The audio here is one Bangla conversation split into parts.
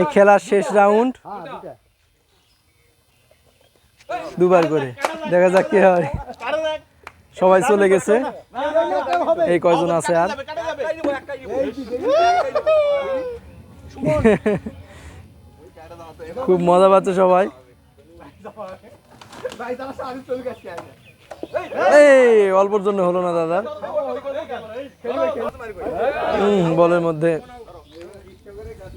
এই খেলার শেষ রাউন্ড দুবার করে। দেখা যাক কি হয়। সবাই চলে গেছে। এই কয়জন আছে আর? খুব মজা পাচ্ছে সবাই। এই, অল্পর জন্য হলো না দাদা। বলের মধ্যে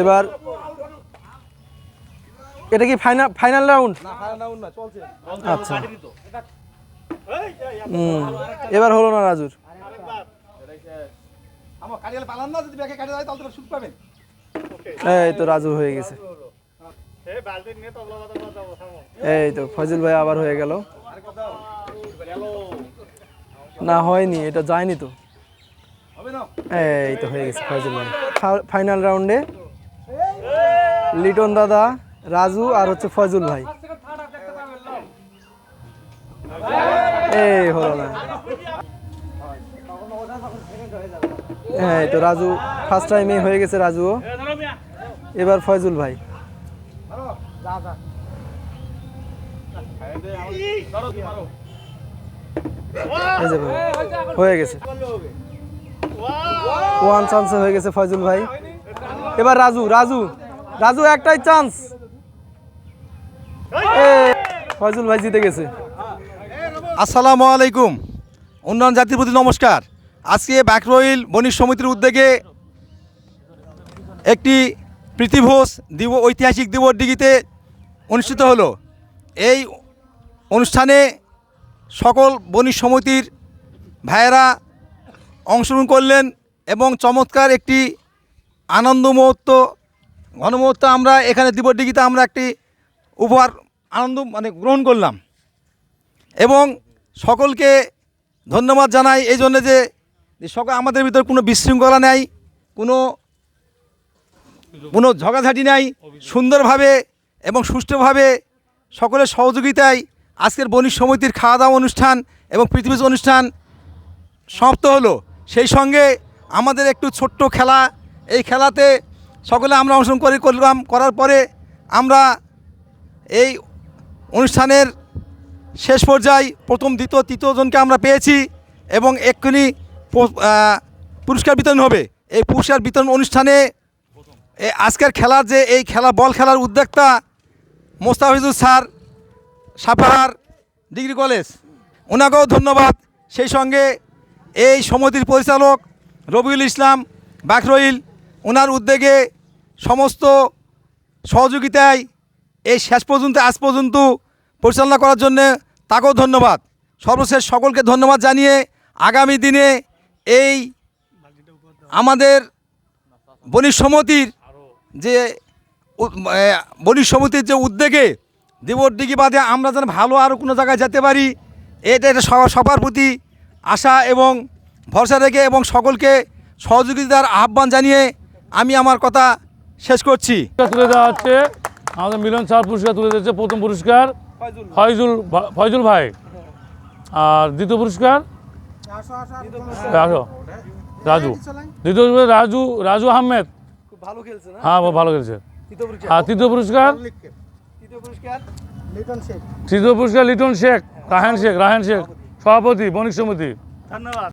এবার এটা কি ফাইনাল ফাইনাল রাউন্ড আচ্ছা। এবার হলো না রাজুর। এই তো রাজু হয়ে গেছে। এই তো ফজল ভাই আবার হয়ে গেল। না হয়নি এটা যায়নি তো। এই তো হয়ে গেছে ফজল ভাই ফাইনাল রাউন্ডে লিটন দাদা রাজু আর হচ্ছে ফজল ভাই। এই হলো না। এই তো রাজু ফার্স্ট টাইমে হয়ে গেছে রাজুও। এবার ফয়জুল ভাই, হয়ে গেছে। ওয়ান চান্সে হয়ে গেছে ফয়জুল ভাই। এবার রাজু রাজু রাজু একটাই চান্স ফয়জুল ভাই জিতে গেছে। আসসালামু আলাইকুম। উন্নয়ন জাতির প্রতি নমস্কার। আজকে ব্যাকরইল বণিক সমিতির উদ্যোগে একটি প্রীতিভোজ দিব ঐতিহাসিক দিবস ডিগিতে অনুষ্ঠিত হলো। এই অনুষ্ঠানে সকল বণিক সমিতির ভাইয়েরা অংশগ্রহণ করলেন এবং চমৎকার একটি আনন্দ মুহূর্ত ঘনমুহূর্ত আমরা এখানে দিবস ডিগিতে আমরা একটি উপহার আনন্দ মানে গ্রহণ করলাম। এবং সকলকে ধন্যবাদ জানাই এই জন্যে যে সকল আমাদের ভিতরে কোনো বিশৃঙ্খলা নেই, কোনো কোনো ঝগাঝাটি নাই, সুন্দরভাবে এবং সুষ্ঠুভাবে সকলের সহযোগিতায় আজকের বণিক সমিতির খাওয়া দাওয়া অনুষ্ঠান এবং পৃথিবী অনুষ্ঠান সমাপ্ত হলো। সেই সঙ্গে আমাদের একটু ছোট্ট খেলা। এই খেলাতে সকলে আমরা অংশগ্রহণ করে করলাম। করার পরে আমরা এই অনুষ্ঠানের শেষ পর্যায়ে প্রথম, দ্বিতীয়, তৃতীয় জনকে আমরা পেয়েছি এবং এক্ষুনি পুরস্কার বিতরণ হবে। এই পুরস্কার বিতরণ অনুষ্ঠানে আজকের খেলার যে এই খেলা, বল খেলার উদ্যোক্তা Mostafizur sir Sapahar degree college, ওনাকেও ধন্যবাদ। সেই সঙ্গে এই সমিতির পরিচালক রবিউল ইসলাম বাকরইল ওনার উদ্যোগে সমস্ত সহযোগিতায় এই শেষ পর্যন্ত, আজ পর্যন্ত পরিচালনা করার জন্য তাকেও ধন্যবাদ। সর্বশেষ সকলকে ধন্যবাদ জানিয়ে আগামী দিনে এই আমাদের বণিক সমিতির যে বণিক সমিতির যে উদ্যোগে দিবরডিগি বাদে আমরা যেন ভালো আরও কোনো জায়গায় যেতে পারি, এটা এটা সবার প্রতি আশা এবং ভরসা রেখে এবং সকলকে সহযোগিতার আহ্বান জানিয়ে আমি আমার কথা শেষ করছি। তুলে দেওয়া হচ্ছে। আমাদের মিলন স্যার পুরস্কার তুলে দিচ্ছে প্রথম পুরস্কার ফয়জুল ফয়জুল ভাই। আর দ্বিতীয় পুরস্কার? রাজু। রাজু। দ্বিতীয় পুরস্কার রাজু রাজু আহমেদ। খুব ভালো খেলছে না? হ্যাঁ ভালো খেলছে। তৃতীয় পুরস্কার? আর তৃতীয় পুরস্কার? তৃতীয় পুরস্কার? তৃতীয় পুরস্কার লিটন শেখ রাহেন শেখ রাহেন শেখ। সভাপতি বণিক সমিতি। ধন্যবাদ।